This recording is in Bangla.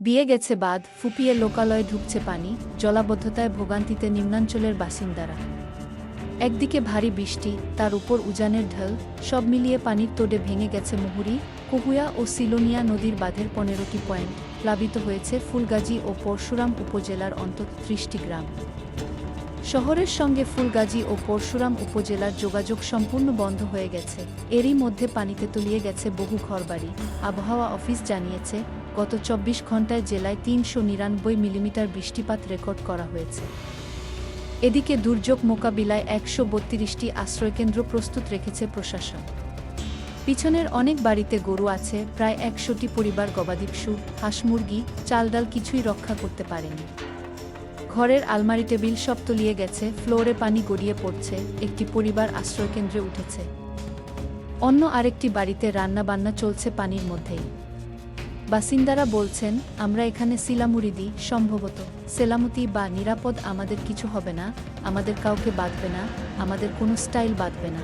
বিয়ে গেছে বাদ ফুপিয়ে লোকালয়ে ঢুকছে পানি জলাবদ্ধতায় ভোগান্তিতে নিম্নাঞ্চলের বাসিন্দারা। একদিকে ভারী বৃষ্টি, তার উপর উজানের ঢল, সব মিলিয়ে পানির তোড়ে ভেঙে গেছে মুহুরি, কহুয়া ও সিলোনিয়া নদীর বাঁধের পনেরোটি পয়েন্ট, প্লাবিত হয়েছে ফুলগাজী ও পরশুরাম উপজেলার অন্তত ত্রিশটি গ্রাম। শহরের সঙ্গে ফুলগাজী ও পরশুরাম উপজেলার যোগাযোগ সম্পূর্ণ বন্ধ হয়ে গেছে। এরই মধ্যে পানিতে তলিয়ে গেছে বহু ঘরবাড়ি, আবহাওয়া অফিস জানিয়েছে, গত চব্বিশ ঘন্টায় জেলায় তিনশো নিরানব্বই মিলিমিটার বৃষ্টিপাত রেকর্ড করা হয়েছে। এদিকে দুর্যোগ মোকাবিলায় একশো বত্রিশটি আশ্রয়কেন্দ্র প্রস্তুত রেখেছে প্রশাসন। পিছনের অনেক বাড়িতে গরু আছে, প্রায় একশোটি পরিবার গবাদি পশু হাঁস মুরগি চাল ডাল কিছুই রক্ষা করতে পারেনি। ঘরের আলমারি টেবিল সব তলিয়ে গেছে, ফ্লোরে পানি গড়িয়ে পড়ছে, একটি পরিবার আশ্রয়কেন্দ্রে উঠেছে। অন্য আরেকটি বাড়িতে রান্না বান্না চলছে পানির মধ্যেই। বাসিন্দারা বলছেন, আমরা এখানে সিলামুড়ি দিই, সম্ভবত। সেলামতি বা নিরাপদ আমাদের কিছু হবে না, আমাদের কাউকে বাঁধবে না, আমাদের কোনো স্টাইল বাঁধবে না।